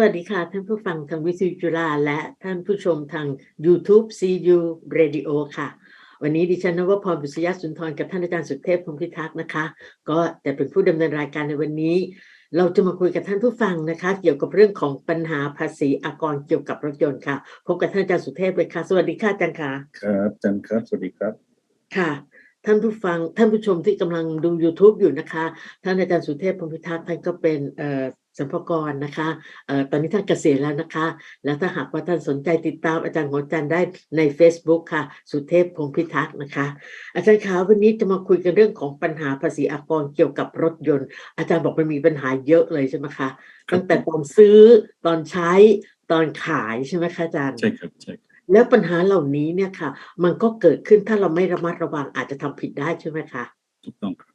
วัสดีค่ะ ท่านผู้ฟังทางวิทยุจุฬาและท่านผู้ชมทาง YouTube CU Radio ค่ะ วันนี้ดิฉันนวพรบุษยสุนทรกับท่านอาจารย์สุเทพพรหมพิทักษ์นะคะ ก็จะเป็นผู้ดำเนินรายการในวันนี้ เราจะมาคุยกับท่านผู้ฟังนะคะ เกี่ยวกับเรื่องของปัญหาภาษีอากรเกี่ยวกับรถยนต์ค่ะ พบกับท่านอาจารย์สุเทพเลยค่ะ สวัสดีค่ะอาจารย์ค่ะครับอาจันครับ สวัสดีครับค่ะท่านผู้ฟังท่านผู้ชมที่กำลังดู YouTube อยู่นะคะ ท่านอาจารย์สุเทพพรหมพิทักษ์ท่านก็เป็นเอ่อ สัมภากรนะคะเอ่อตอนนี้ท่านเกษียณแล้วนะคะ แล้วถ้าหากว่าท่านสนใจติดตามอาจารย์ของอาจารย์ได้ใน Facebook ค่ะ สุเทพพงษ์พิทักษ์นะคะ อาจารย์คะวันนี้จะมาคุยกันเรื่องของปัญหาภาษีอากรเกี่ยวกับรถยนต์ อาจารย์บอกมันมีปัญหาเยอะเลยใช่ไหมคะครับตั้งแต่ตอนซื้อตอนใช้ตอนขายใช่ไหมคะอาจารย์ใช่ครับใช่ครับแล้วปัญหาเหล่านี้เนี่ยค่ะ มันก็เกิดขึ้นถ้าเราไม่ระมัดระวังอาจจะทำผิดได้ใช่ไหมคะถูกต้องครับ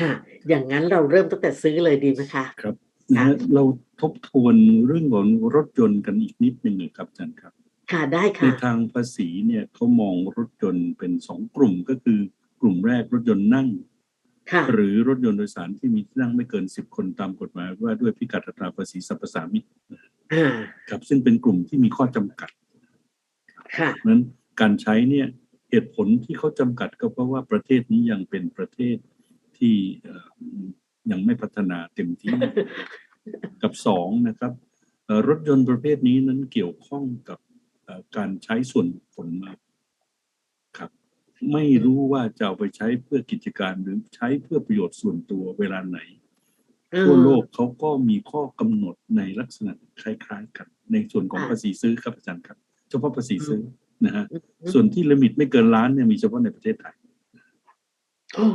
ฮะอย่างนั้นเราเริ่มตั้งแต่ซื้อเลยดีไหมคะครับ นะฮะเราทบทวนเรื่องของรถยนต์กันอีกนิดหนึ่งนะครับอาจารย์ครับ ค่ะได้ในค่ะทางภาษีเนี่ยเขามองรถยนต์เป็นสองกลุ่มก็คือกลุ่มแรกรถยนต์นั่งค่ะหรือรถยนต์โดยสารที่มีที่นั่งไม่เกินสิบคนตามกฎหมายว่าด้วยพิกัดอัตราภาษีสรรพสามิตอ่าครับซึ่งเป็นกลุ่มที่มีข้อจำกัดค่ะเพราะฉะนั้นการใช้เนี่ยเหตุผลที่เขาจำกัดก็เพราะว่าประเทศนี้ยังเป็นประเทศที่เอ่อ ยังไม่พัฒนาเต็มที่ กับสองนะครับเอ่อรถยนต์ประเภทนี้นั้นเกี่ยวข้องกับเอ่อการใช้ส่วนบุคคลมากครับ ไม่รู้ว่าจะเอาไปใช้เพื่อกิจการหรือใช้เพื่อประโยชน์ส่วนตัวเวลาไหนทั่วโลกเขาก็มีข้อกำหนดในลักษณะคล้ายๆกันในส่วนของภาษีซื้อครับอาจารย์ครับ เฉพาะภาษีซื้อนะฮะอืมส่วนที่ลิมิตไม่เกินล้านเนี่ยมีเฉพาะในประเทศไทยอ๋อ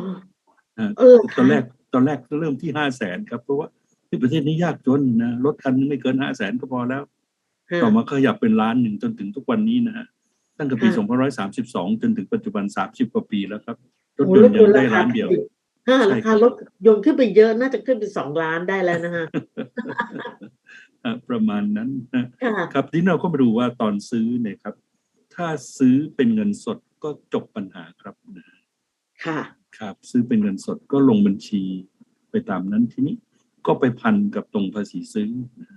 นะฮะเออค่ะตอนแรก ตอนแรกเริ่มที่ห้าแสนครับ เพราะว่าที่ประเทศนี้ยากจนนะรถคันนึงไม่เกินห้าแสนก็พอแล้วฮะต่อมาขยับเป็นล้านหนึ่งจนถึงทุกวันนี้นะฮะตั้งแต่ปีค่ะ2532จนถึงปัจจุบัน30กว่าปีแล้วครับรถโอ้ยนต์ยังได้ล้านเดียวฮะใช่ราครัคาบรถยนต์ขึ้นไปเยอะน่าจะขึ้นไปสองล้านได้แล้วนะฮะอะประมาณนั้นนะค่ะครับที่เราก็มาดูว่าตอนซื้อเนี่ยครับ ถ้าซื้อเป็นเงินสดก็จบปัญหาครับนะค่ะ ครับ ซื้อเป็นเงินสดก็ลงบัญชีไปตามนั้นทีนี้ก็ไปพันกับตรงภาษีซื้อนะ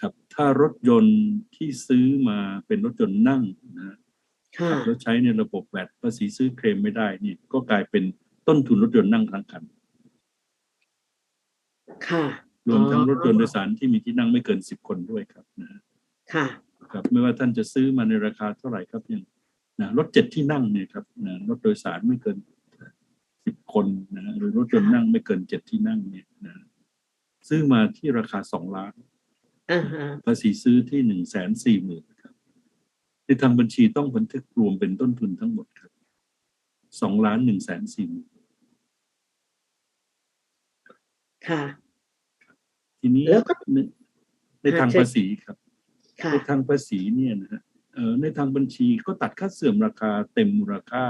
ครับ ถ้ารถยนต์ที่ซื้อมาเป็นรถยนต์นั่งนะค่ะแล้วใช้ในระบบแวดภาษีซื้อเคลมไม่ได้นี่ก็กลายเป็นต้นทุนรถยนต์นั่งทั้งคันค่ะ รวมทั้งรถยนต์โดอ๋อยสารที่มีที่นั่งไม่เกินสิบคนด้วยครับนะค่ะ ครับ ไม่ว่าท่านจะซื้อมาในราคาเท่าไหร่ครับอย่าง นะรถเจ็ดที่นั่งเนี่ยครับนะรถโดยสารไม่เกินสิบคนนะหรือรถยนต์นั่งไม่เกินเจ็ดที่นั่งเนี่ยนะซื้อมาที่ราคาสองล้านอ่าฮะภาษีซื้อที่หนึ่งแสนสี่หมื่นครับในทางบัญชีต้องบันทึกรวมเป็นต้นทุนทั้งหมดครับสองล้านหนึ่งแสนสี่หมื่นค่ะ ทีนี้แล้วก็ในในทางอ่าเชิญภาษีครับค่ะในทางภาษีเนี่ยนะฮะเอ่อ ในทางบัญชีก็ตัดค่าเสื่อมราคาเต็มมูลค่า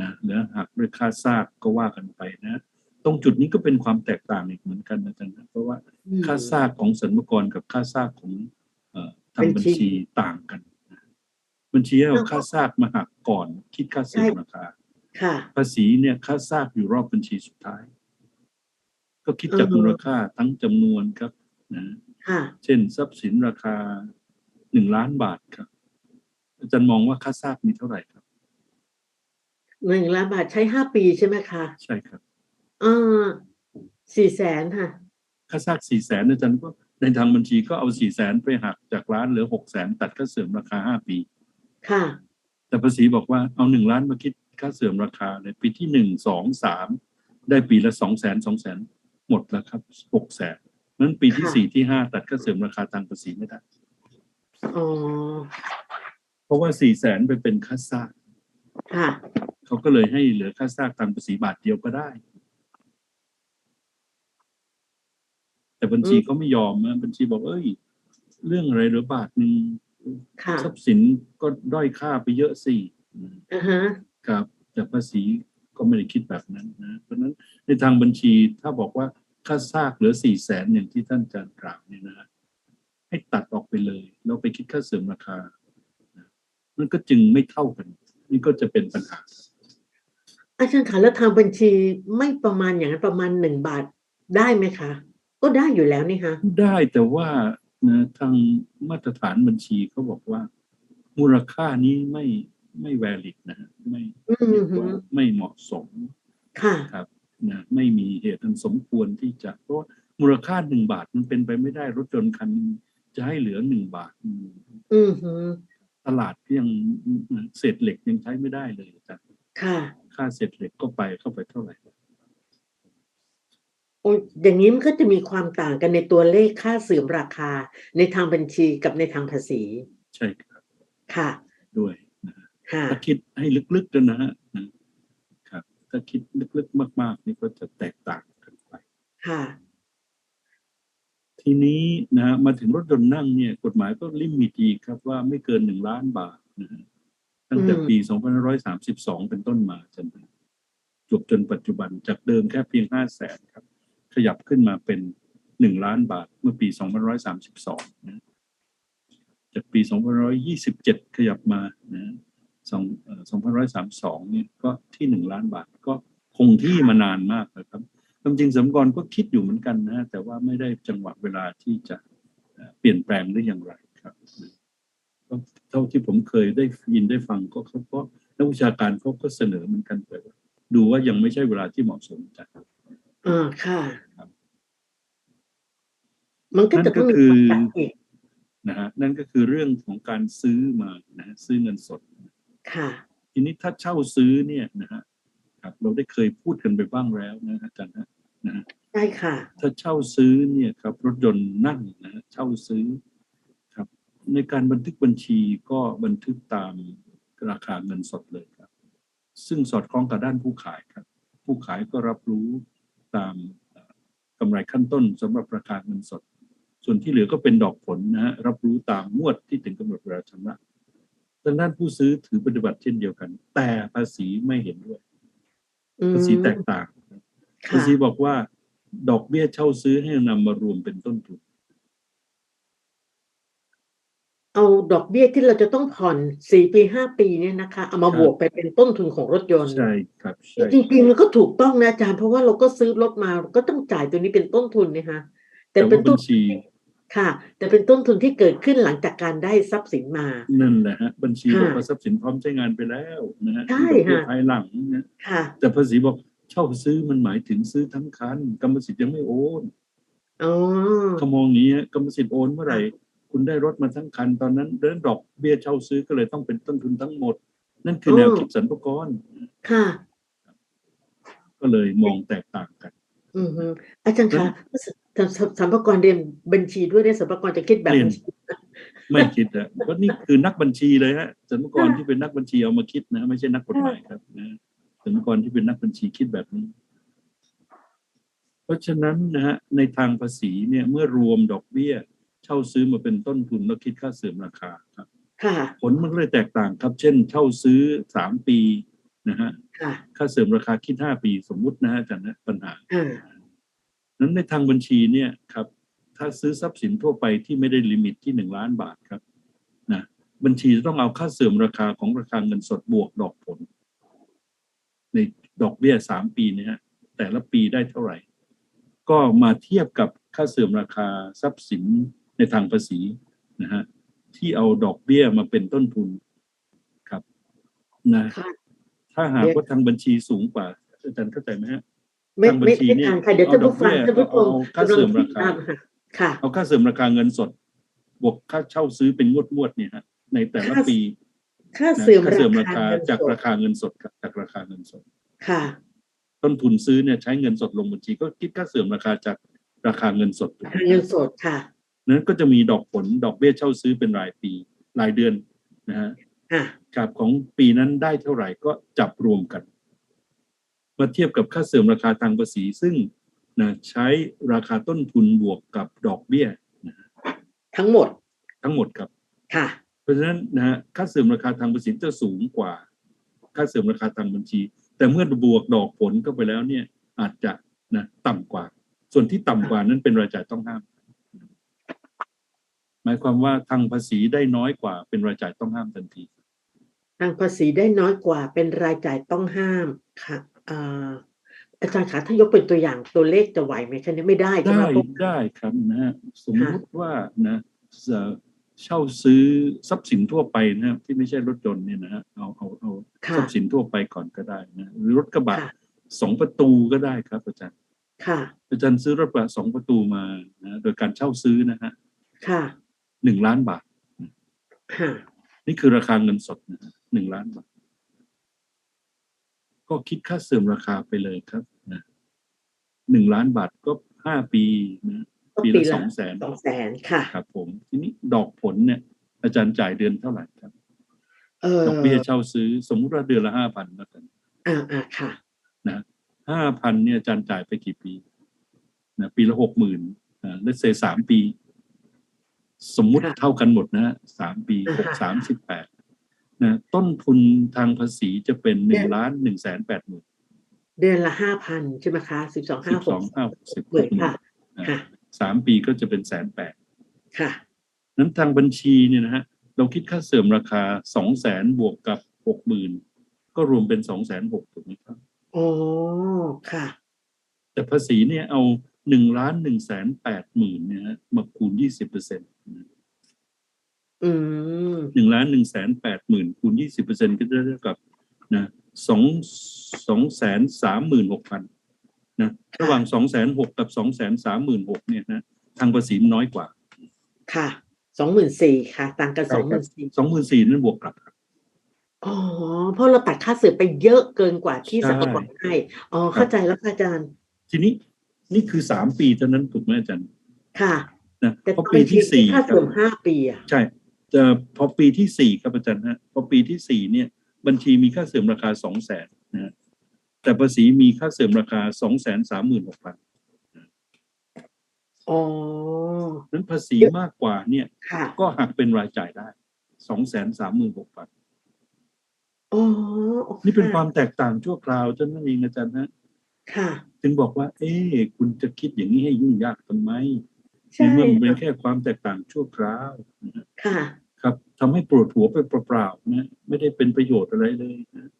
นะเหลือหักด้วยค่าซากก็ว่ากันไปนะ ตรงจุดนี้ก็เป็นความแตกต่างอีกเหมือนกันนะอาจารย์นะเพราะว่าอืมค่าซากของสรรพากรกับค่าซากของเอ่อทางบับัญญชีชีต่างกันนะบัญชีเอาค่าซากมาหักก่อนคิดค่าเสื่อมราคาค่ะภาษีเนี่ยค่าซากอยู่รอบบัญชีสุดท้าย ก็คิดจากอือฮึมูลค่าทั้งจำนวนครับนะค่ะเช่นทรัพย์สินราคาหนึ่งล้านบาทครับ อาจารย์มองว่าค่าซากมีเท่าไหร่ครับหนึ่งล้านบาทใช้ห้าปีใช่ไหมคะใช่ครับอ่าสี่แสนค่ะค่าซากสี่แสนอาจารย์ก็ในทางบัญชีก็เอาสี่แสนไปหักจากล้านเหลือหกแสนตัดค่าเสื่อมราคาห้าปี ค่ะ แต่ภาษีบอกว่าเอาหนึ่งล้านมาคิดค่าเสื่อมราคาเลยปีที่หนึ่งสองสามได้ปีละสองแสนสองแสนหมดแล้วครับหกแสนนั้นปีที่ค่ะสี่ที่ห้าตัดค่าเสื่อมราคาทางภาษีไม่ได้อ๋อ เพราะว่าสี่แสนไปเป็นค่าซากค่ะ เขาก็เลยให้เหลือค่าซากทางภาษีบาทเดียวก็ได้ แต่บัญชีอืมเขาไม่ยอมนะบัญชีบอกเอ้ย เรื่องอะไรเหรือบาทหนึ่งค่ะทรัพย์สินก็ด้อยค่าไปเยอะสิอ่าฮะครับแต่ภาษีก็ไม่ได้คิดแบบนั้นนะเพราะฉะนั้นในทางบัญชีถ้าบอกว่าค่าซากเหลือสี่แสนอย่างที่ท่านอาจารย์กล่าวเนี่ยนะให้ตัดออกไปเลยแล้วไปคิดค่าเสื่อมราคานะ มันก็จึงไม่เท่ากัน นี่ก็จะเป็นปัญหา อาจารย์คะแล้วทางบัญชีไม่ประมาณอย่างนั้นประมาณหนึ่งบาทได้ไหมคะ ก็ได้อยู่แล้วนี่ฮะได้แต่ว่านะทางมาตรฐานบัญชีเขาบอกว่า มูลค่านี้ไม่ไม่ valid นะฮะไม่อืมเรียกฮึว่าไม่เหมาะสมค่ะครับนะไม่มีเหตุอันสมควรที่จะเพราะว่ามูลค่าหนึ่งบาทมันเป็นไปไม่ได้รถยนต์คันหนึ่งจะให้เหลือหนึ่งบาท อืมอืมฮึ ตลาดก็ยังเศษเหล็กยังใช้ไม่ได้เลยอาจารย์ค่ะ ค่าเศษเหล็กก็ไปเข้าไปเท่าไหร่โอ้ยอย่างนี้มันก็จะมีความต่างกันในตัวเลขค่าเสื่อมราคาในทางบัญชีกับในทางภาษี ใช่ครับ ค่ะ ด้วยนะฮะค่ะถ้าคิดให้ลึกๆกันนะฮะนะครับ ถ้าคิดลึกๆมาก ๆ นี่ก็จะแตกต่างกันไป ค่ะ ทีนี้นะฮะมาถึงรถยนต์นั่งเนี่ยกฎหมายก็ลิมิตอีกครับว่าไม่เกินหนึ่งล้านบาทนะฮะตั้งแต่อืมปี 2532 เป็นต้นมาจนจบจนปัจจุบันจากเดิมแค่เพียง5 0 0แสนครับ ขยับขึ้นมาเป็น 1 ล้านบาทเมื่อปี 2532 นะจากปี 2527 ขยับมานะสองเอ่อ2532 เนี่ยก็ที่ 1 ล้านบาทก็คงที่มานานมากนะครับ ความจริงสมกรก็คิดอยู่เหมือนกันนะ แต่ว่าไม่ได้จังหวะเวลาที่จะเอ่อเปลี่ยนแปลงได้อย่างไรครับก็เท่าที่ผมเคยได้ยินได้ฟังก็เขาก็นักวิชาการเขาก็เสนอเหมือนกันแต่ว่าดูว่ายังไม่ใช่เวลาที่เหมาะสมจ้ะอ่าค่ะครับมันก็จะต้องมีนั่นก็คือความต่างอีกนะฮะนั่นก็คือเรื่องของการซื้อมานะฮะซื้อเงินสดค่ะทีนี้ถ้าเช่าซื้อเนี่ยนะฮะ ครับ เราได้เคยพูดกันไปบ้างแล้วนะอาจารย์ฮะนะฮะใช่ค่ะ ถ้าเช่าซื้อเนี่ยครับ รถยนต์นั่งนะฮะเช่าซื้อครับ ในการบันทึกบัญชีก็บันทึกตามราคาเงินสดเลยครับ ซึ่งสอดคล้องกับด้านผู้ขายครับ ผู้ขายก็รับรู้ตามเอ่อกำไรขั้นต้นสำหรับราคาเงินสด ส่วนที่เหลือก็เป็นดอกผลนะฮะรับรู้ตามงวดที่ถึงกำหนดเวลาชำระทางด้านผู้ซื้อถือปฏิบัติเช่นเดียวกัน แต่ภาษีไม่เห็นด้วยอืม ภาษีแตกต่างภาค่ะษีบอกว่า ดอกเบี้ยเช่าซื้อให้นำมารวมเป็นต้นทุนเอาดอกเบี้ยที่เราจะต้องผ่อนสี่ปีห้าปีเนี่ยนะคะ เอามาครับบวกไปเป็นต้นทุนของรถยนต์ใช่ครับใช่จริงๆมันก็ถูกต้องนะอาจารย์เพราะว่าเราก็ซื้อรถมาก็ต้องจ่ายตัวนี้เป็นต้นทุนนะคะแต่แต่เป็ว่านบัต้ญนชี ค่ะ แต่เป็นต้นทุนที่เกิดขึ้นหลังจากการได้ทรัพย์สินมา นั่นแหละฮะบัญชีค่ะบอกว่าทรัพย์สินพร้อมใช้งานไปแล้วนะฮะใช่ดอกเบี้ยค่ะภายหลังนะค่ะ แต่ภาษีบอกเช่าซื้อมันหมายถึงซื้อทั้งคันกรรมสิทธิ์ยังไม่โอนอ๋อเขามองอย่างนี้ฮะกรรมสิทธิ์โอนเมื่อไหร่ คุณได้รถมาทั้งคัน ตอนนั้นเดินดอกเบี้ยเช่าซื้อก็เลยต้องเป็นต้นทุนทั้งหมด นั่นคือแนวคิดสรรพากรค่ะ ก็เลยมองแตกต่างกัน อือฮึอาจารย์คะสัมสัมสัมภากระเรียนบัญชีด้วยเนี่ยสัมภากระจะคิดแบบเรียนบัญชีไม่คิดอะเพราะนี่คือนักบัญชีเลยฮะสรรพากรที่เป็นนักบัญชีเอามาคิดนะ ไม่ใช่นักกฎหมายครับนะสรรพากรที่เป็นนักบัญชีคิดแบบนี้ เพราะฉะนั้นนะฮะในทางภาษีเนี่ยเมื่อรวมดอกเบี้ย เช่าซื้อมาเป็นต้นทุนแล้วคิดค่าเสื่อมราคาครับค่ะผลมันก็เลยแตกต่างครับ เช่น เช่าซื้อสามปี นะฮะค่ะค่าเสื่อมราคาคิดห้าปีสมมุตินะฮะอาจารย์นะปัญหาอ่านั้นในทางบัญชีเนี่ยครับ ถ้าซื้อทรัพย์สินทั่วไปที่ไม่ได้ลิมิตที่หนึ่งล้านบาทครับนะบัญชีจะต้องเอาค่าเสื่อมราคาของราคาเงินสดบวกดอกผล ในดอกเบี้ยสามปีเนี่ยฮะแต่ละปีได้เท่าไหร่ ก็มาเทียบกับค่าเสื่อมราคาทรัพย์สินในทางภาษีนะฮะที่เอาดอกเบี้ยมาเป็นต้นทุนครับนะค่ะ ถ้าหากว่าทางบัญชีสูงกว่าอาจารย์เข้าใจไหมฮะไม่ทางบัญไม่ชีไม่เนี่ยต่างค่ะเดี๋ยวท่านผู้ฟังเอาดท่าอนกเบี้ผู้ยชมเอาค่าเสื่อมราคากำลังติดตค่ะค่ะเอาค่าเสื่อมราคาเงินสด บวกค่าเช่าซื้อเป็นงวดงวดๆเนี่ยฮะในแต่ละค่าปี ค่านะเสื่อมค่าราเสื่อมราคาคาเงินจากสดราคาเงินสดครับจากราคาเงินสดค่ะ ต้นทุนซื้อเนี่ยใช้เงินสดลงบัญชีก็คิดค่าเสื่อมราคาจากราคาเงินสดราคาเงินสดค่ะนั้นก็จะมีดอกผลดอกเบี้ยเช่าซื้อเป็นรายปีรายเดือนนะฮะค่ะ กับของปีนั้นได้เท่าไหร่ก็จับรวมกันมาเทียบกับค่าเสื่อมราคาทางภาษีซึ่งนะใช้ราคาต้นทุนบวกกับดอกเบี้ยทั้งหมด ทั้งหมดครับค่ะ เพราะฉะนั้นนะฮะค่าเสื่อมราคาทางภาษีจะสูงกว่า ค่าเสื่อมราคาทางบัญชี แต่เมื่อบวกดอกผลเข้าไปแล้วเนี่ย อาจจะนะต่ำกว่า ส่วนที่ต่ำกว่านั้นเป็นรายจ่ายต้องห้าม หมายความว่าทางภาษีได้น้อยกว่าเป็นรายจ่ายต้องห้ามทันที ทางภาษีได้น้อยกว่าเป็นรายจ่ายต้องห้ามค่ะอ่าอาจารย์คะถ้ายกเป็นตัวอย่างตัวเลขจะไหวไหมคะเนี่ยไม่ได้ใช่ไหมได้เพราะได้ครับนะฮะสมมุติว่านะเอ่อเช่าซื้อทรัพย์สินทั่วไปนะครับที่ไม่ใช่รถยนต์เนี่ยนะฮะเอาเอาเอาค่ะทรัพย์สินทั่วไปก่อนก็ได้นะหรือรถกระบะค่ะสองประตูก็ได้ครับอาจารย์ค่ะ อาจารย์ซื้อรถกระบะสองประตูมานะโดยการเช่าซื้อนะฮะค่ะหนึ่งล้านบาทค่ะนี่คือราคาเงินสดนะฮะ หนึ่งล้านบาท ก็คิดค่าเสื่อมราคาไปเลยครับนะหนึ่งล้านบาทก็ห้าปีนะก็ปีปีละละสองแสนสองแสนค่ะครับผม ทีนี้ดอกผลเนี่ย อาจารย์จ่ายเดือนเท่าไหร่ครับเออดอกเบี้ยเช่าซื้อ สมมุติว่าเดือนละห้าพันแล้วกันอ่าอ่าค่ะ นะห้าพันเนี่ยอาจารย์จ่ายไปกี่ปีนะปีละหกหมื่นอ่าเลสเซสามปี สมมุติค่ะเท่ากันหมดนะฮะสามปีอ่าหกฮะสามสิบแปด นะต้นทุนทางภาษีจะเป็นหเดืนึ่งอนล้านหนึ่งแสนแปดหมื่นเดือนละห้าพันใช่ไหมคะสิบสองสิห้าบหสกองห้าสิบหมื่นค่ะค่ะสามปีก็จะเป็นแสนแปดค่ะ นั้นทางบัญชีเนี่ยนะฮะเราคิดค่าเสื่อมราคาสองแสนบวกกับหกหมื่นก็รวมเป็นสองแสนหกถูกไหมครับอ๋อค่ะ แต่ภาษีเนี่ยเอาหนึ่งล้านหนึ่งแสนแปดหมื่นเนี่ยฮะมาคูณยี่สิบเปอร์เซ็นต์อืม หนึ่งล้านหนึ่งแสนแปดหมื่นคูณยี่สิบเปอร์เซ็นต์ก็จะเท่ากับนะสองสองแสนสามหมื่นหกพันนะระหว่างสองแสนหกกับสองแสนสามหมื่นหกเนี่ยนะทางภาษีน้อยกว่า ค่ะสองหมื่นสี่ค่ะ ต่างกันสองหมื่นสี่สองหมื่นสี่นั้นบวกกลับครับอ๋อเพราะเราตัดค่าสื่อไปเยอะเกินกว่าที่ใช่สรรพากรให้อ๋อเข้าใจแล้วค่ะอาจารย์ ทีนี้นี่คือสามปีเท่านั้นถูกไหมอาจารย์ ค่ะนะแต่เพราะปีที่สี่ค่าครัเสื่บอมห้าปีอะใช่ จะพอปีที่สี่ครับอาจารย์ฮะพอปีที่สี่เนี่ยบัญชีมีค่าเสื่อมราคาสองแสนนะฮะแต่ภาษีมีค่าเสื่อมราคาสองแสนสามหมื่นหกพันอ๋อนั้นภาษีมากกว่าเนี่ยค่ะก็หักเป็นรายจ่ายได้สองแสนสามหมื่นหกพันอ๋อนี่เป็นความแตกต่างชั่วคราวเท่านั้นเองอาจารย์ฮะค่ะถึงบอกว่า เอ๊ะคุณจะคิดอย่างนี้ให้ยุ่งยากทำไม ใช่ในเมื่อมันเป็นแค่ความแตกต่างชั่วคราวนะฮะค่ะ ครับทำให้ปวดหัวไปเปล่าๆนะไม่ได้เป็นประโยชน์อะไรเลยนะ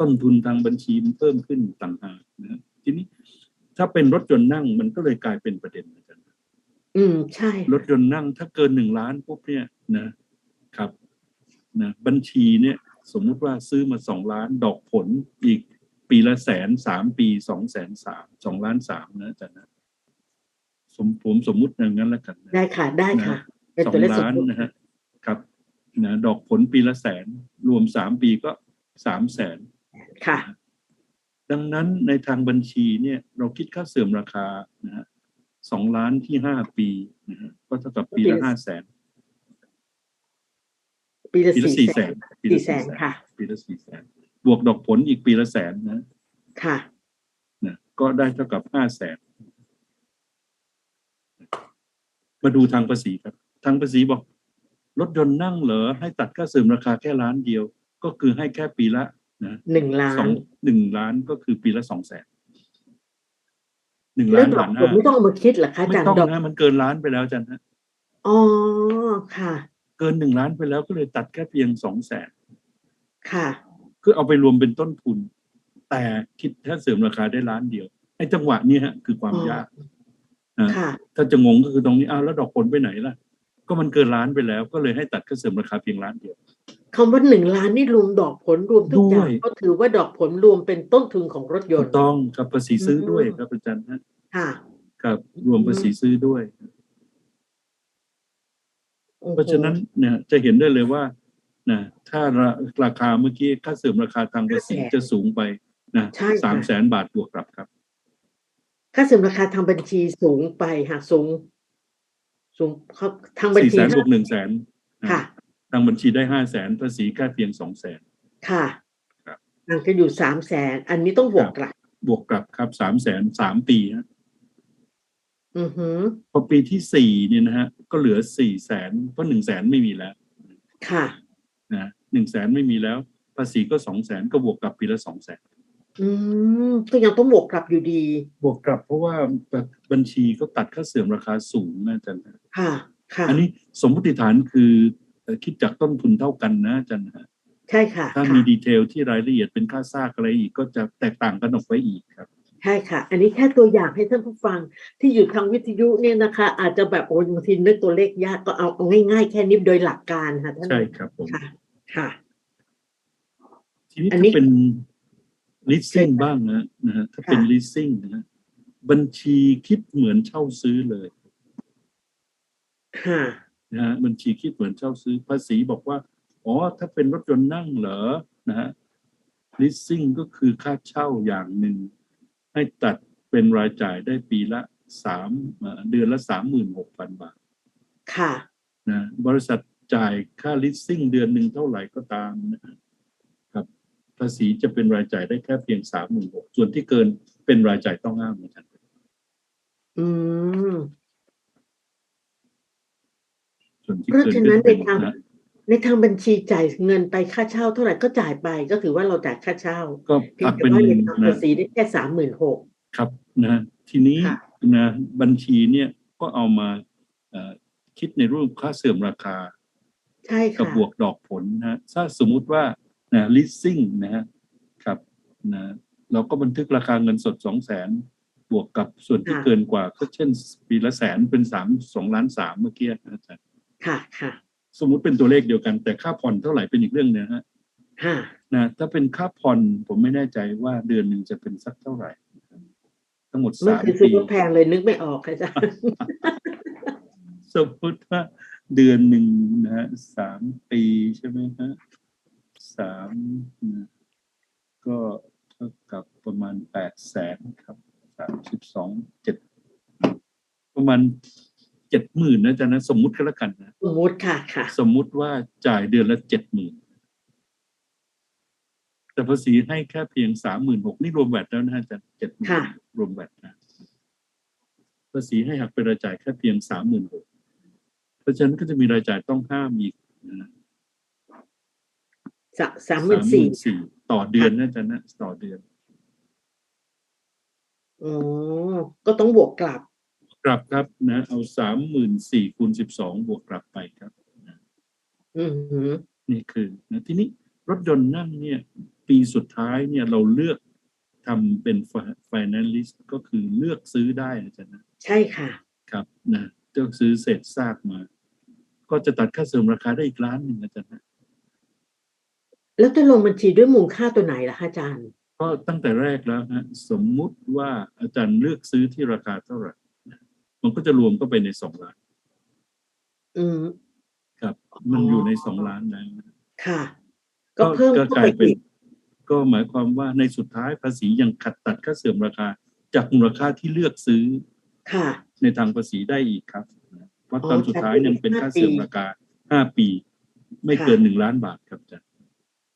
ต้นทุนทางบัญชีมันเพิ่มขึ้นต่างหากนะทีนี้ถ้าเป็นรถยนต์นั่งมันก็เลยกลายเป็นประเด็นอาจารย์อืมใช่ รถยนต์นั่งถ้าเกินหนึ่งล้านปุ๊บเนี่ยนะครับนะบัญชีเนี่ย สมมุติว่าซื้อมาสองล้านดอกผลอีกปีละแสนสามปีสองแสนสามสองล้านสามนะอาจารย์นะ สมผมสมมุติอย่างนั้นแล้วกันนะได้ค่ะ ได้ค่ะเป็นสอตัวงเลขสมล้านมตินะฮะครับนะดอกผลปีละแสน รวมสามปีก็สามแสนค่ะ ดังนั้นในทางบัญชีเนี่ย เราคิดค่าเสื่อมราคานะฮะสองล้านที่ห้าปีนะฮะก็เท่ากับปีละห้าแสนปีละปีละสี่สี่แสแสนนปีสี่ละแสนค่ะ ปีละสี่แสนบวกดอกผลอีกปีละแสนนะ ค่ะนะก็ได้เท่ากับห้าแสน มาดูทางภาษีครับ ทางภาษีบอก รถยนต์นั่งเหรอให้ตัดค่าเสื่อมราคาแค่ล้านเดียว ก็คือให้แค่ปีละนะหนึ่งล้าสอนงหนึ่งล้านก็คือปีละสองแสนหนึ่งแล้ล้าวนดอล้ากนผห้าลไม่ต้องเอามาคิดเหรอคะอาไม่จารย์ต้องดอกนะมันเกินล้านไปแล้วอาจันฮะอ๋อค่ะ เกินหนึ่งล้านไปแล้วก็เลยตัดแค่เพียงสองแสนค่ะ คือเอาไปรวมเป็นต้นทุน แต่คิดถ้าเสริมราคาได้ล้านเดียวไอ้จังหวะเนี้ฮะ คือความอ๋อยากนะค่ะ ถ้าจะงงก็คือตรงนี้อ้าวแล้วดอกผลไปไหนล่ะ ก็มันเกินล้านไปแล้ว ก็เลยให้ตัดค่าเสริมราคาเพียงล้านเดียวคำว่าหนึ่งล้านนี่รวมดอกผลรวมทุกอย่างด้วยก็ถือว่าดอกผลรวมเป็นต้นทุนของรถยถูนกต์ต้องครับภาษีซื้อด้วยอืมครับอาจารย์ฮะค่ะครับรวมภาษีซื้อด้วยโอ้โหเพราะฉะนั้นเนี่ยจะเห็นได้เลยว่านะถ้าราราคาเมื่อกี้ค่าเสริมราคาทางภาษีจะสูงไปนะใช่สามค่ะแสนบาทบวกกลับครับ ค่าเสริมราคาทางบัญชีสูงไปหากสูง สูงเขาทางบัญสี่ชีแสนบวกหนึ่งแสนค่ะ ทางบัญชีได้ห้าแสนภาษีแค่เพียงสองแสนค่ะครับห่างกันอยู่สามแสนอันนี้ต้องบวกกลับ บวกกลับครับสามแสนสามปีฮะอือหือพอปีที่สี่เนี่ยนะฮะ ก็เหลือสี่แสนเพราะหนึ่งแสนไม่มีแล้ว ค่ะนะหนึ่งแสนไม่มีแล้ว ภาษีก็สองแสนก็บวกกลับปีละสองแสน อืมก็ยังต้องบวกกลับอยู่ดี บวกกลับเพราะว่าบัญชีก็ตัดค่าเสื่อมราคาสูงนะอาจารย์ฮะค่ะ ค่ะ อันนี้สมมติฐานคือเอ่อคิดจากต้นทุนเท่ากันนะอาจารย์ฮะใช่ค่ะ ถ้าค่ะมีดีเทลที่รายละเอียดเป็นค่าซากอะไรอีกก็จะแตกต่างกันออกไปอีกครับใช่ค่ะ อันนี้แค่ตัวอย่างให้ท่านผู้ฟังที่อยู่ทางวิทยุเนี่ยนะคะ อาจจะแบบโอ้ยบางทีนึกตัวเลขยากก็เอาเอาง่ายๆ แค่นี้โดยหลักการค่ะท่านใช่ครับผมค่ะ ค่ะ ทีนี้อันนี้ถ้าเป็น leasing ใช่ค่ะบ้างนะนะฮะถ้าเป็นค่ะ leasing นะฮะบัญชีคิดเหมือนเช่าซื้อเลยค่ะนะฮะบัญชีคิดเหมือนเช่าซื้อภาษีบอกว่าอ๋อถ้าเป็นรถยนต์นั่งเหรอนะฮะ leasing ก็คือค่าเช่าอย่างหนึ่ง ให้ตัดเป็นรายจ่ายได้ปีละสามเอ่อเดือนละสามหมื่นหกพันบาท ค่ะนะบริษัทจ่ายค่า leasing เดือนหนึ่งเท่าไหร่ก็ตามนะครับ ภาษีจะเป็นรายจ่ายได้แค่เพียงสามหมื่นหกส่วนที่เกินเป็นรายจ่ายต้องห้ามนะครับอืมส่วนที่เพราะเกินฉะก็นั้นจะเป็นในทางนะในทางบัญชีจ่ายเงินไปค่าเช่าเท่าไหร่ก็จ่ายไปก็ถือว่าเราจ่ายค่าเช่าก็เพียหังกแต่เป็นว่าในทางนะภาษีได้แค่สามหมื่นหก ครับนะทีนี้ค่ะ นะบัญชีเนี่ยก็เอามาเอ่อคิดในรูปค่าเสื่อมราคาใช่กับค่ะบวกดอกผลนะฮะถ้าสมมุติว่า นะ leasing นะฮะครับนะเราก็บันทึกราคาเงินสดสองแสนบวกกับส่วนที่ค่ะเกินกว่าก็เช่น ปีละแสนเป็นสามสองล้านสามเมื่อกี้นะอาจารย์ค่ะค่ะ สมมุติเป็นตัวเลขเดียวกัน แต่ค่าผ่อนเท่าไหร่เป็นอีกเรื่องหนึงนะฮะค่ะนะถ้าเป็นค่าผ่อนผมไม่แน่ใจว่าเดือนหนึ่งจะเป็นสักเท่าไหร่นะครับทั้งหมดเมื่อสามคืนซื้อปีรถแพงเลยนึกไม่ออกค่ะอาจารย์สมมติว่าเดือนหนึ่งนะฮะสามปีใช่ไหมฮะ สามนะก็เท่ากับประมาณแปดแสนครับสามสิบสองเจ็ดประมาณเจ็ดหมื่นนะจ๊ะนะสมมุติก็แล้วกันนะสมมติค่ะค่ะ สมมุติว่าจ่ายเดือนละเจ็ดหมื่นแต่ภาษีให้แค่เพียงสามหมื่นหกนี่รวมแวดแล้วนะฮะอาจารย์เจ็ดหมื่นค่ะรวมแวดนะภาษีให้หักเป็นรายจ่ายแค่เพียงสามหมื่นหกเพราะฉะนั้นก็จะมีรายจ่ายต้องห้ามอีกนะ สะสามหมื่นสี่34,000ต่อเดือนนะอาจารย์นะต่อเดือนอ๋อก็ต้องบวกกลับ กลับครับนะ เอาสามหมื่นสี่คูณสิบสองบวกกลับไปครับอือหือนี่คือนะทีนี้รถยนต์นั่งเนี่ย ปีสุดท้ายเนี่ยเราเลือกทำเป็น finalist ก็คือเลือกซื้อได้นะจ๊ะนะใช่ค่ะ ครับนะเลือกซื้อเศษซากมา ก็จะตัดค่าเสริมราคาได้อีกล้านหนึ่งนะจ๊ะนะ แล้วจะลงบัญชีด้วยมูลค่าตัวไหนล่ะคะอาจารย์ ก็ตั้งแต่แรกแล้วฮะสมมุติว่าอาจารย์เลือกซื้อที่ราคาเท่าไหร่นะมันก็จะรวมเข้าไปในสองล้านอืม ครับ มันอยู่ในสองล้านแล้วนะค่ะ ก็เพิ่มก็เข้ากลาไปยเป็นอีกก็หมายความว่าในสุดท้ายภาษียังขัดตัดค่าเสื่อมราคา จากมูลค่าที่เลือกซื้อค่ะ ในทางภาษีได้อีกครับเพราะอ๋อตอนสุดท้ายยังเป็นห้าค่าเสื่อมปีราคาห้าปี ไม่ค่ะเกินหนึ่งล้านบาทครับอาจารย์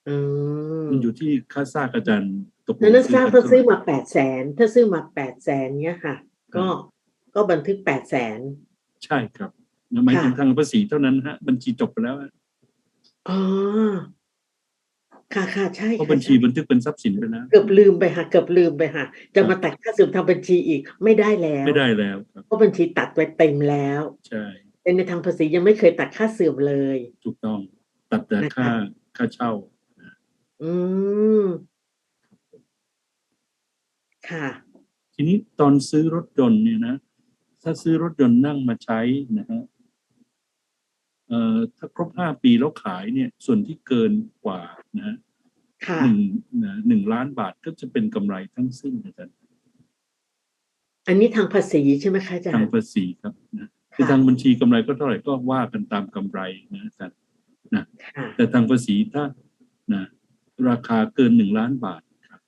อืมมันอยู่ที่ค่าซากอาจารย์ตกลแล้วงนักสร้างถ้าซื้อกันเท่ไหร่มาแปดแสนถ้าซื้อมาแปดแสนเนี้ยค่ะ ก็ก็บันทึกแปดแสนใช่ครับหมายถึงค่ะทางภาษีเท่านั้นฮะ บัญชีจบไปแล้วฮะอ๋อค่ะค่ะใช่เพราะค่ะบัญชีใช่บันทึกเป็นทรัพย์สินไปแล้วเกือบลืมไปค่ะเกือบลืมไปค่ะ จะมาตัดค่าสืบทางบัญชีอีกไม่ได้แล้ว ไม่ได้แล้วครับเพราะบัญชีตัดไว้เต็มแล้วใช่แต่ในทางภาษียังไม่เคยตัดค่าเสื่อมเลย ถูกต้องตัดแต่นะคะค่าค่าเช่า อืม ค่ะ ทีนี้ตอนซื้อรถยนต์เนี่ยนะ ถ้าซื้อรถยนต์นั่งมาใช้นะฮะเอ่อถ้าครบห้าปีแล้วขายเนี่ย ส่วนที่เกินกว่านะฮะค่ะ หนึ่งนะหนึ่งล้านบาทก็จะเป็นกำไรทั้งสิ้นอาจารย์อันนี้ทางภาษีใช่ไหมคะอาจารทางย์ภาษีครับนะคือค่ะทางบัญชีกำไรก็เท่าไหร่ก็ว่ากันตามกำไรนะอาจารย์ ค่ะ แต่ทางภาษีถ้านะ ราคาเกินหนึ่งล้านบาทครับ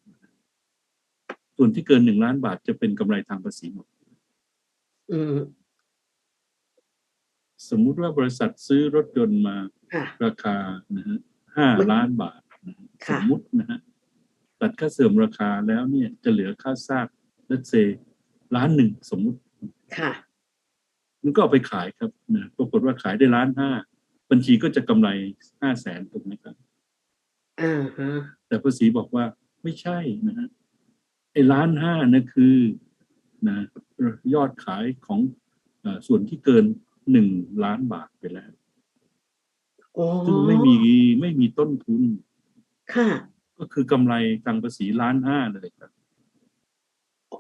ส่วนที่เกินหนึ่งล้านบาทจะเป็นกำไรทางภาษีหมด อืม สมมุติว่าบริษัทซื้อรถยนต์มาค่ะ ราคานะฮะห้ามันล้านบาทนะฮะสค่ะ มมุตินะฮะตัดค่าเสื่อมราคาแล้วเนี่ยจะเหลือค่าซากเลเซล้านหนึ่งสมมุติ ค่ะ มันก็เอาไปขายครับนะปรากฏว่าขายได้ล้านห้าบัญชีก็จะกำไรห้าแสนถูกไหมครับ อ่าฮะแต่ภาษีบอกว่าไม่ใช่นะฮะไอ้ล้านห้านะคือนะยอดขายของเออส่วนที่เกินหนึ่งล้านบาทไปแล้วอ๋อซึ่งไม่มีไม่มีต้นทุน ค่ะ ก็คือกำไรทางภาษีล้านห้าเลยครับ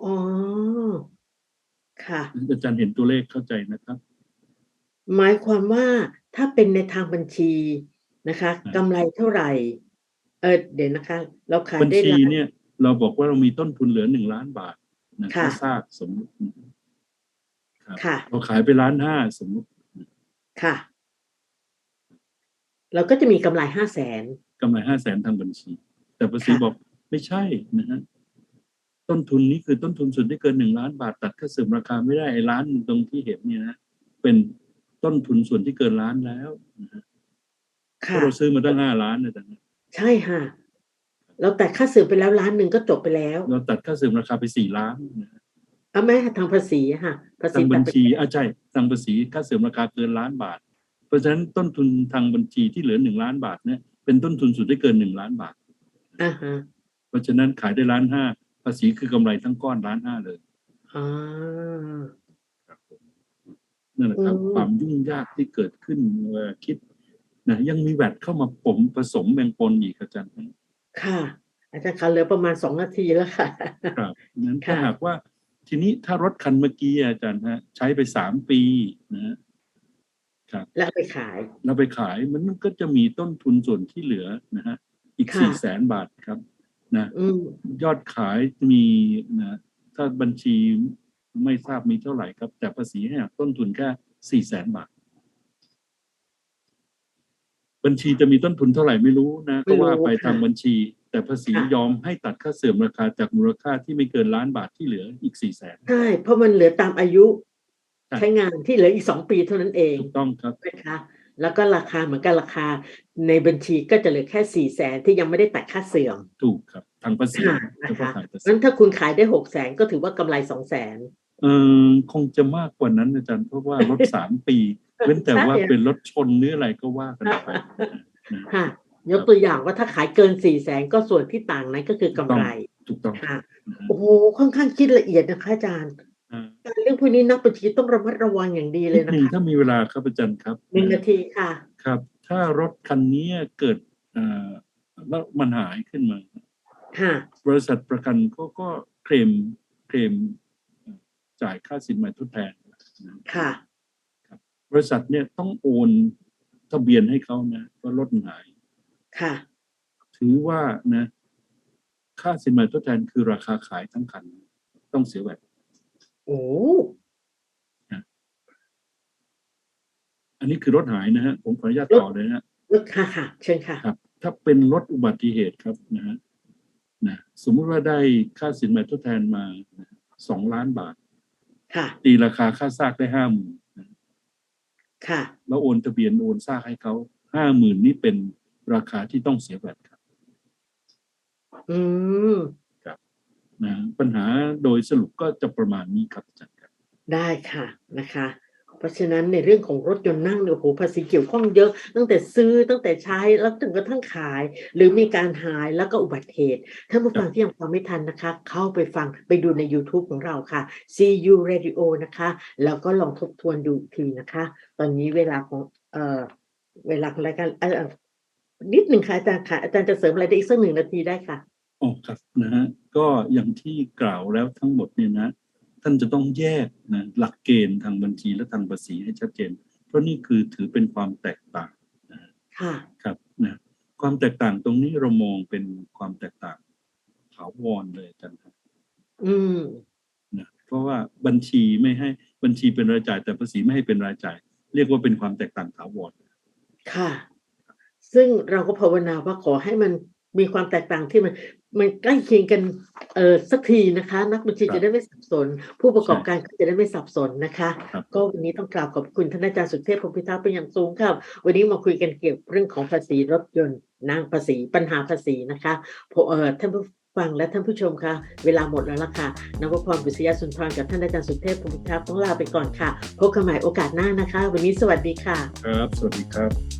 อ๋อค่ะ อาจารย์เห็นตัวเลขเข้าใจนะครับ หมายความว่าถ้าเป็นในทางบัญชีนะคะครับกำไรเท่าไหร่ เออเดี๋ยวนะคะ เราขายบัญได้ชีล้าน เนี่ย เราบอกว่าเรามีต้นทุนเหลือหนึ่งล้านบาทนะค่ะค่าซากสมมติครับค่ะ เราขายไปล้านห้าสมมติค่ะ เราก็จะมีกำไรห้าแสน กำไรห้าแสนทางบัญชี แต่ภาษีค่ะ บอกไม่ใช่นะฮะต้นทุนนี้คือต้นทุนส่วนที่เกินหนึ่งล้านบาท ตัดค่าเสริมราคาไม่ได้ไอ้ล้านตรงที่เห็นเนี่ยนะเป็นต้นทุนส่วนที่เกินล้านแล้วนะฮะเพค่ะ ราะเราซื้อมาตั้งห้าล้านนะจ๊ะ ใช่ค่ะ เราแต่ค่าสื่อไปแล้วล้านหนึ่งก็จบไปแล้ว เราตัดค่าเสริมราคาไปสี่ล้านนะฮะเอาแม้ทางภาษีอะค่ะภาษีทางบัญตัดไปชีอ่าใช่ทางภาษีค่าเสริมราคาเกินล้านบาท เพราะฉะนั้นต้นทุนทางบัญชีที่เหลือหนึ่งล้านบาทเนี่ยเป็นต้นทุนส่วนที่เกินหนึ่งล้านบาทอ่าฮะเพราะฉะนั้นขายได้ล้านห้าภาษีคือกำไรทั้งก้อนล้านห้าเลยอ่าครับผมนั่นแหละครับอืมความยุ่งยากที่เกิดขึ้นเวลาคิด นะยังมีแวดเข้ามาผมผสมแบ่งปนอีกอาจารย์ค่ะ อาจารย์คะเหลือประมาณสองนาทีแล้วค่ะครับนั้นถ้าค่ะหากว่า ทีนี้ถ้ารถคันเมื่อกี้อาจารย์ฮะ ใช้ไปสามปีนะฮะครับแล้วเอาไปขายเราไปขายมันก็จะมีต้นทุนส่วนที่เหลือนะฮะอีกค่ะสี่แสนบาทครับนะอืมยอดขายมีนะถ้าบัญชีไม่ทราบมีเท่าไหร่ครับ แต่ภาษีให้หักต้นทุนแค่สี่แสนบาท บัญชีจะมีต้นทุนเท่าไหร่ไม่รู้นะไม่ก็รู้ว่าไปค่ะทางบัญชี แต่ภาษีค่ะยอมให้ตัดค่าเสื่อมราคาจากมูลค่าที่ไม่เกินล้านบาทที่เหลืออีกสี่แสนใช่เพราะมันเหลือตามอายุครับใช้งานที่เหลืออีกสองปีเท่านั้นเองถูกต้องครับนะคะแล้วก็ราคาเหมือนกันราคาในบัญชีก็จะเหลือแค่สี่แสนที่ยังไม่ได้ตัดค่าเสื่อม ถูกครับทางภาษีค่ะเฉนะคะพาะขายภาษีงั้นถ้าคุณขายได้หกแสนก็ถือว่ากำไรสองแสนเออคงจะมากกว่านั้นอาจารย์เพราะว่ารถสามปี เว้นแต่ว่าใช่เป็นรถชนหรืออะไรก็ว่ากันไปนะค่ะยกตัวอย่างว่าถ้าขายเกินสี่แสนก็ส่วนที่ต่างนั้นก็คือกำไรถูกต้องค่ะนะฮะโอ้โหค่อนข้างคิดละเอียดนะคะอาจารย์อ่าการเรื่องพวกนี้นักบัญชีต้องระมัดระวังอย่างดีเลยนิดนะนึงคะถ้ามีเวลาครับอาจารย์ครับหนึ่งนาทีค่ะ ครับ ถ้ารถคันนี้เกิดเอ่อแล้วมันหายขึ้นมาค่ะบริษัทประกันก็ก็เคลมเคลมเอ่อจ่ายค่าสินใหม่ทดแทนนะค่ะ บริษัทเนี่ยต้องโอนทะเบียนให้เขานะว่ารถมันหายค่ะ ถือว่านะ ค่าสินใหม่ทดแทนคือราคาขายทั้งคัน ต้องเสียแวดโอ้อันนี้คือรถหายนะฮะ ผมขออนุญาตต่อเลยนะฮะรถค่ะค่ะ เชิญค่ะครับ ถ้าเป็นรถอุบัติเหตุครับนะฮะนะสมมุติว่าได้ค่าสินใหม่ทดแทนมาสองล้านบาท ค่ะ ตีราคาค่าซากได้ห้าหมื่น ค่ะ แล้วโอนทะเบียนโอนซากให้เขาห้าหมื่นนี่เป็นราคาที่ต้องเสียแวดครับ อืมนะปัญหาโดยสรุปก็จะประมาณนี้ครับอาจารย์ครับ ได้ค่ะนะคะเพ ราะฉะนั้นในเรื่องของรถยนต์นั่งเนี่ยโอ้โหภาษีเกี่ยวข้องเยอะ ตั้งแต่ซื้อตั้งแต่ใช้แล้วถึงกระทั่งขาย หรือมีการหายแล้วก็อุบัติเหตุท่านผู้ฟังที่ยังฟังไม่ทันนะคะ เข้าไปฟังไปดูใน YouTube ของเราค่ะ CU Radio นะคะ แล้วก็ลองทบทวนดูอีกทีนะคะ ตอนนี้เวลาของเอ่อเวลาของรายการเอ่อนิดหนึ่งค่ะอาจารย์ค่ะอาจารย์จะเสริมอะไรได้อีกสักหนึ่งนาทีได้ค่ะอ๋อครับนะฮะก็อย่างที่กล่าวแล้วทั้งหมดเนี่ยนะ ท่านจะต้องแยกนะหลักเกณฑ์ทางบัญชีและทางภาษีให้ชัดเจน เพราะนี่คือถือเป็นความแตกต่างค่ะครับนะความแตกต่างตรงนี้เรามองเป็นความแตกต่างถาวรเลยอาจารย์ครับอืมนะเพราะว่าบัญชีไม่ให้บัญชีเป็นรายจ่าย แต่ภาษีไม่ให้เป็นรายจ่าย เรียกว่าเป็นความแตกต่างถาวรค่ะ ซึ่งเราก็ภาวนาว่าขอให้มัน มีความแตกต่างที่มันมันใกล้เคียงกันเออสักทีนะคะ นักบัญชีครับจะได้ไม่สับสน ผู้ประกอบใช่การก็จะได้ไม่สับสนนะคะครับก็วันนี้ต้องกราบขอบคุณท่านอาจารย์สุเทพพรหมพิทักษ์เป็นอย่างสูงครับ วันนี้มาคุยกันเกี่ยวกับเรื่องของภาษีรถยนต์นางภาษีปัญหาภาษีนะคะพอเออท่านผู้ฟังและท่านผู้ชมคะเวลาหมดแล้วล่ะค่ะนวพรบุษยสุนทรกับท่านอาจารย์สุเทพพรหมพิทักษ์ต้องลาไปก่อนค่ะพบกันใหม่โอกาสหน้านะคะ วันนี้สวัสดีค่ะ ครับ สวัสดีครับ